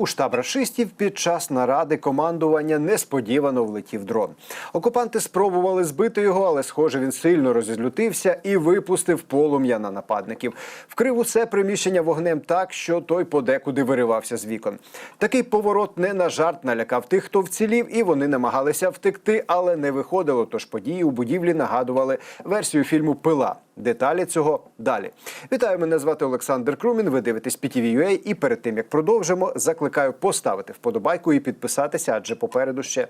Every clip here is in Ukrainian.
У штаб рашистів під час наради командування несподівано влетів дрон. Окупанти спробували збити його, але схоже, він сильно розізлютився і випустив полум'я на нападників. Вкрив усе приміщення вогнем так, що той подекуди виривався з вікон. Такий поворот не на жарт налякав тих, хто вцілів, і вони намагалися втекти, але не виходило. Тож події у будівлі нагадували версію фільму Пила. Деталі цього далі. Вітаю, мене звати Олександр Крумін. Ви дивитесь PTV.ua і перед тим як продовжимо, закликаю поставити вподобайку і підписатися, адже попереду ще.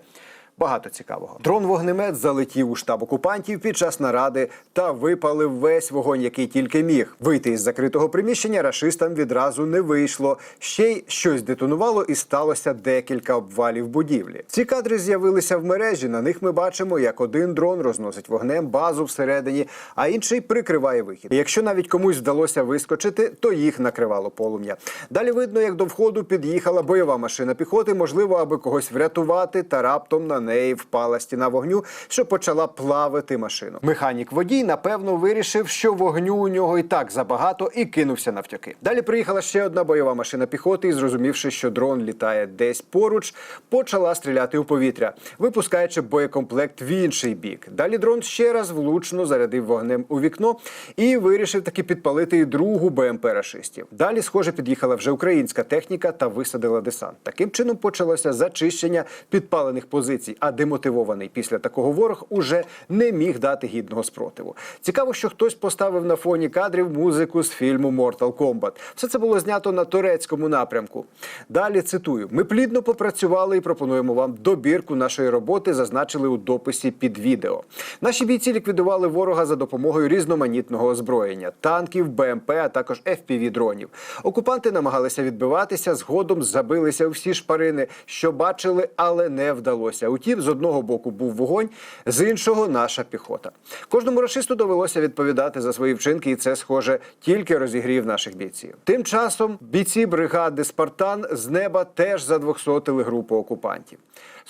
Багато цікавого. Дрон-вогнемет залетів у штаб окупантів під час наради та випалив весь вогонь, який тільки міг. Вийти із закритого приміщення рашистам відразу не вийшло. Ще й щось детонувало, і сталося декілька обвалів будівлі. Ці кадри з'явилися в мережі. На них ми бачимо, як один дрон розносить вогнем базу всередині, а інший прикриває вихід. Якщо навіть комусь вдалося вискочити, то їх накривало полум'я. Далі видно, як до входу під'їхала бойова машина піхоти, можливо, аби когось врятувати, та раптом на неї впала стіна вогню, що почала плавити машину. Механік водій напевно вирішив, що вогню у нього і так забагато, і кинувся навтяки. Далі приїхала ще одна бойова машина піхоти, і зрозумівши, що дрон літає десь поруч, почала стріляти у повітря, випускаючи боєкомплект в інший бік. Далі дрон ще раз влучно зарядив вогнем у вікно і вирішив таки підпалити і другу БМП рашистів. Далі, схоже, під'їхала вже українська техніка та висадила десант. Таким чином почалося зачищення підпалених позицій. А демотивований після такого ворог уже не міг дати гідного спротиву. Цікаво, що хтось поставив на фоні кадрів музику з фільму Mortal Kombat. Все це було знято на турецькому напрямку. Далі цитую: ми плідно попрацювали і пропонуємо вам добірку нашої роботи. Зазначили у дописі під відео. Наші бійці ліквідували ворога за допомогою різноманітного озброєння, танків, БМП, а також fpv дронів. Окупанти намагалися відбиватися, згодом забилися у всі шпарини, що бачили, але не вдалося. Утім, з одного боку був вогонь, з іншого наша піхота. Кожному рашисту довелося відповідати за свої вчинки, і це схоже тільки розігрів наших бійців. Тим часом бійці бригади Спартан з неба теж задвохсотили групу окупантів.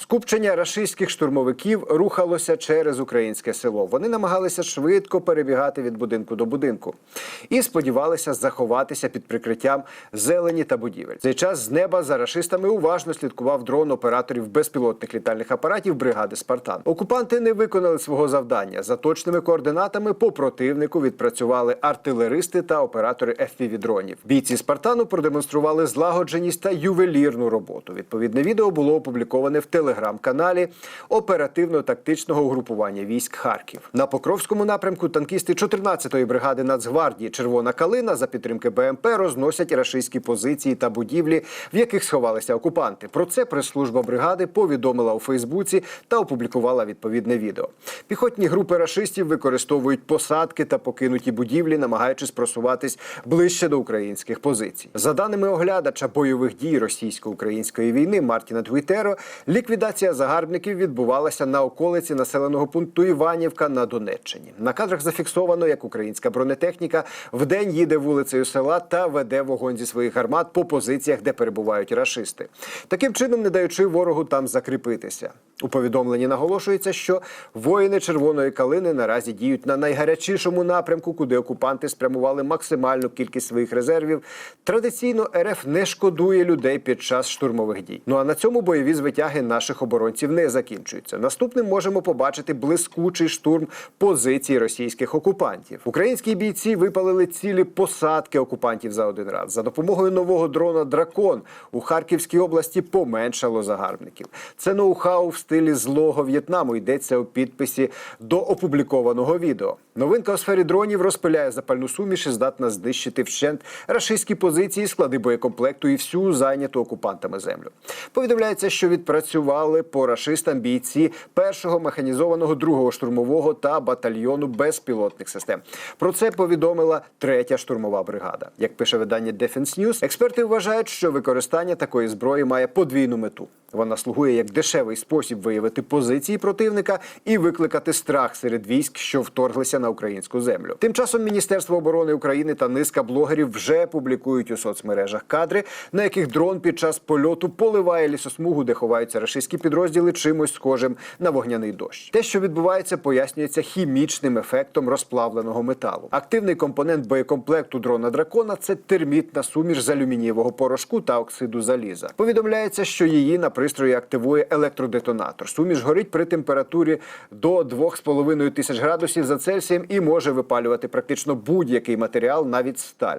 Скупчення рашистських штурмовиків рухалося через українське село. Вони намагалися швидко перебігати від будинку до будинку і сподівалися заховатися під прикриттям зелені та будівель. Цей час з неба за рашистами уважно слідкував дрон операторів безпілотних літальних апаратів бригади Спартан. Окупанти не виконали свого завдання. За точними координатами по противнику відпрацювали артилеристи та оператори fpv дронів. Бійці Спартану продемонстрували злагодженість та ювелірну роботу. Відповідне відео було опубліковане в телеграм-каналі оперативно-тактичного угрупування військ Харків. На Покровському напрямку танкісти 14-ї бригади Нацгвардії Червона калина за підтримки БМП розносять рашистські позиції та будівлі, в яких сховалися окупанти. Про це прес-служба бригади повідомила у Фейсбуці та опублікувала відповідне відео. Піхотні групи рашистів використовують посадки та покинуті будівлі, намагаючись просуватись ближче до українських позицій. За даними оглядача бойових дій російсько-української війни Мартіна Твітеро, ліквідація загарбників відбувалася на околиці населеного пункту Іванівка на Донеччині. На кадрах зафіксовано, як українська бронетехніка вдень їде вулицею села та веде вогонь зі своїх гармат по позиціях, де перебувають рашисти. Таким чином, не даючи ворогу там закріпитися. У повідомленні наголошується, що воїни червоної калини наразі діють на найгарячішому напрямку, куди окупанти спрямували максимальну кількість своїх резервів. Традиційно РФ не шкодує людей під час штурмових дій. Ну а на цьому бойові звитяги наших оборонців не закінчуються. Наступним можемо побачити блискучий штурм позицій російських окупантів. Українські бійці випалили цілі посадки окупантів за один раз. За допомогою нового дрона Дракон у Харківській області поменшало загарбників. Це ноу-хау в стилі злого В'єтнаму йдеться у підписі до опублікованого відео. Новинка у сфері дронів розпиляє запальну суміш і здатна знищити вщент рашистські позиції, склади боєкомплекту і всю зайняту окупантами землю. Повідомляється, що відпрацювали по рашистам бійці першого механізованого другого штурмового та батальйону безпілотних систем. Про це повідомила третя штурмова бригада. Як пише видання Defense News, експерти вважають, що використання такої зброї має подвійну мету. Вона слугує як дешевий спосіб виявити позиції противника і викликати страх серед військ, що вторглися на українську землю. Тим часом Міністерство оборони України та низка блогерів вже публікують у соцмережах кадри, на яких дрон під час польоту поливає лісосмугу, де ховаються рашистські підрозділи, чимось схожим на вогняний дощ. Те, що відбувається, пояснюється хімічним ефектом розплавленого металу. Активний компонент боєкомплекту дрона дракона це термітна суміш з алюмінієвого порошку та оксиду заліза. Повідомляється, що її на пристрої активує електродетонатор. Суміш горить при температурі до 2,5 тисяч градусів за Цельсієм і може випалювати практично будь-який матеріал, навіть сталь.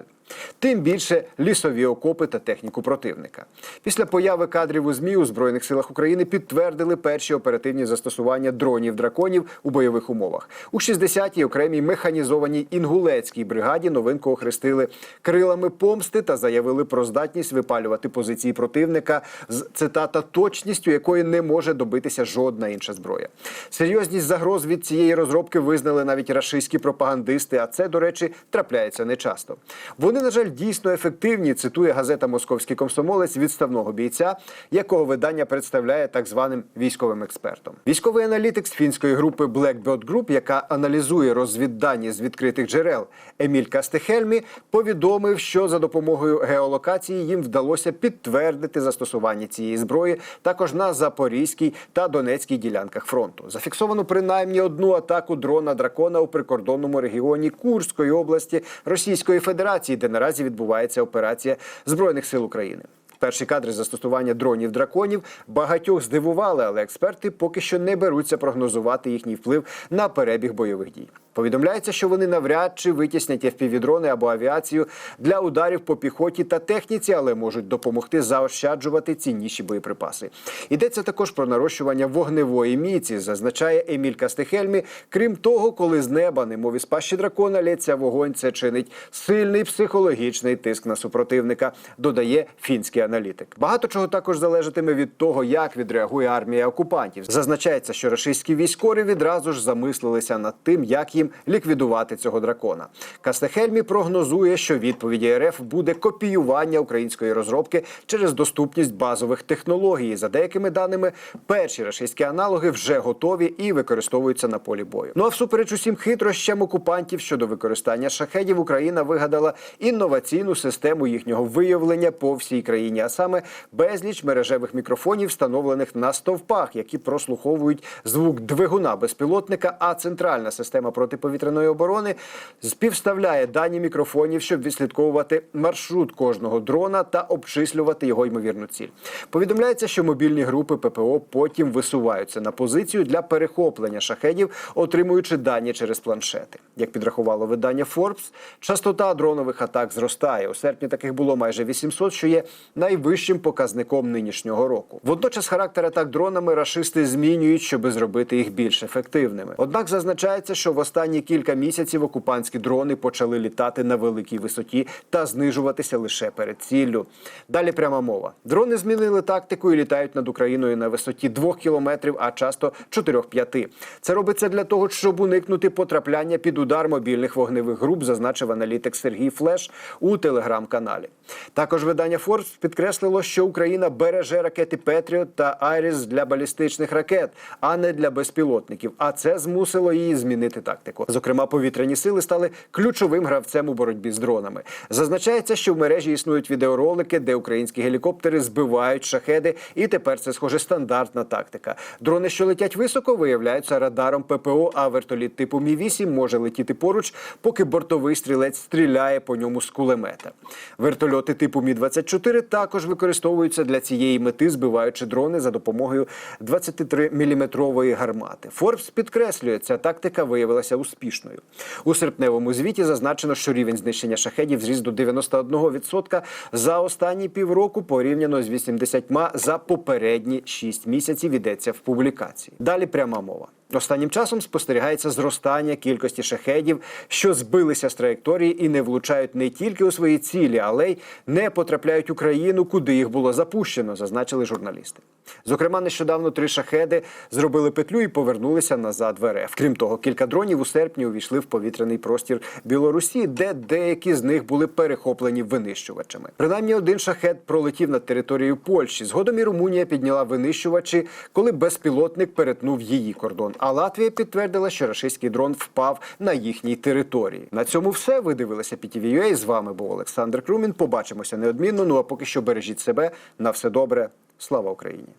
Тим більше лісові окопи та техніку противника. Після появи кадрів у ЗМІ у Збройних силах України підтвердили перші оперативні застосування дронів драконів у бойових умовах. У 60-й окремій механізованій інгулецькій бригаді новинку охрестили крилами помсти та заявили про здатність випалювати позиції противника з цитата точністю, якої не може добитися жодна інша зброя. Серйозність загроз від цієї розробки визнали навіть рашистські пропагандисти. А це, до речі, трапляється нечасто. Вони, на жаль, дійсно ефективні. Цитує газета Московський комсомолець відставного бійця, якого видання представляє так званим військовим експертом. Військовий аналітик з фінської групи Blackbird Group, яка аналізує розвіддані з відкритих джерел Еміль Кастехельмі, повідомив, що за допомогою геолокації їм вдалося підтвердити застосування цієї зброї також на Запорізькій та Донецькій ділянках фронту. Зафіксовано принаймні одну атаку дрона дракона у прикордонному регіоні Курської області Російської Федерації, де наразі відбувається операція збройних сил України. Перші кадри застосування дронів драконів багатьох здивували, але експерти поки що не беруться прогнозувати їхній вплив на перебіг бойових дій. Повідомляється, що вони навряд чи витіснять FPV-дрони або авіацію для ударів по піхоті та техніці, але можуть допомогти заощаджувати цінніші боєприпаси. Йдеться також про нарощування вогневої міці, зазначає Еміль Кастехельмі. Крім того, коли з неба, немов із пащі дракона, лється вогонь, це чинить сильний психологічний тиск на супротивника, додає фінський аналітик. Багато чого також залежатиме від того, як відреагує армія окупантів. Зазначається, що рашистські військові відразу ж замислилися над тим, як їм ліквідувати цього дракона. Кастехельмі прогнозує, що відповіді РФ буде копіювання української розробки через доступність базових технологій. За деякими даними, перші рашистські аналоги вже готові і використовуються на полі бою. Ну а всупереч усім хитрощам окупантів щодо використання шахедів, Україна вигадала інноваційну систему їхнього виявлення по всій країні, а саме безліч мережевих мікрофонів, встановлених на стовпах, які прослуховують звук двигуна безпілотника. А центральна система протиповітряної оборони співставляє дані мікрофонів, щоб відслідковувати маршрут кожного дрона та обчислювати його ймовірну ціль. Повідомляється, що мобільні групи ППО потім висуваються на позицію для перехоплення шахедів, отримуючи дані через планшети. Як підрахувало видання Forbes, частота дронових атак зростає. У серпні таких було майже 800, що є найвищим показником нинішнього року. Водночас характер атак дронами рашисти змінюють, щоби зробити їх більш ефективними. Однак зазначається, що в останні кілька місяців окупантські дрони почали літати на великій висоті та знижуватися лише перед ціллю. Далі пряма мова. Дрони змінили тактику і літають над Україною на висоті 2 кілометрів, а часто 4-5. Це робиться для того, щоб уникнути потрапляння під удар мобільних вогневих груп, зазначив аналітик Сергій Флеш у телеграм-каналі. Також видання Forbes підкреслило, що Україна береже ракети Петріот та Айріс для балістичних ракет, а не для безпілотників. А це змусило її змінити тактику. Зокрема, повітряні сили стали ключовим гравцем у боротьбі з дронами. Зазначається, що в мережі існують відеоролики, де українські гелікоптери збивають шахеди, і тепер це схоже стандартна тактика. Дрони, що летять високо, виявляються радаром ППО, а вертоліт типу Мі 8 може летіти поруч, поки бортовий стрілець стріляє по ньому з кулемета. Вертольоти типу Мі 24 також використовуються для цієї мети, збиваючи дрони за допомогою 23-мм гармати. Форбс підкреслює, ця тактика виявилася успішною. У серпневому звіті зазначено, що рівень знищення шахедів зріс до 91% за останні півроку порівняно з 80% за попередні 6 місяців. Йдеться в публікації. Далі пряма мова. Останнім часом спостерігається зростання кількості шахедів, що збилися з траєкторії і не влучають не тільки у свої цілі, але й не потрапляють у країну, куди їх було запущено, зазначили журналісти. Зокрема, нещодавно три шахеди зробили петлю і повернулися назад в РФ. Крім того, кілька дронів у серпні увійшли в повітряний простір Білорусі, де деякі з них були перехоплені винищувачами. Принаймні один шахет пролетів над територією Польщі. Згодом і Румунія підняла винищувачі, коли безпілотник перетнув її кордон. А Латвія підтвердила, що рашистський дрон впав на їхній території. На цьому все. Ви дивилися PTV.ua. З вами був Олександр Крумін. Побачимося неодмінно. Ну а поки що бережіть себе. На все добре. Слава Україні!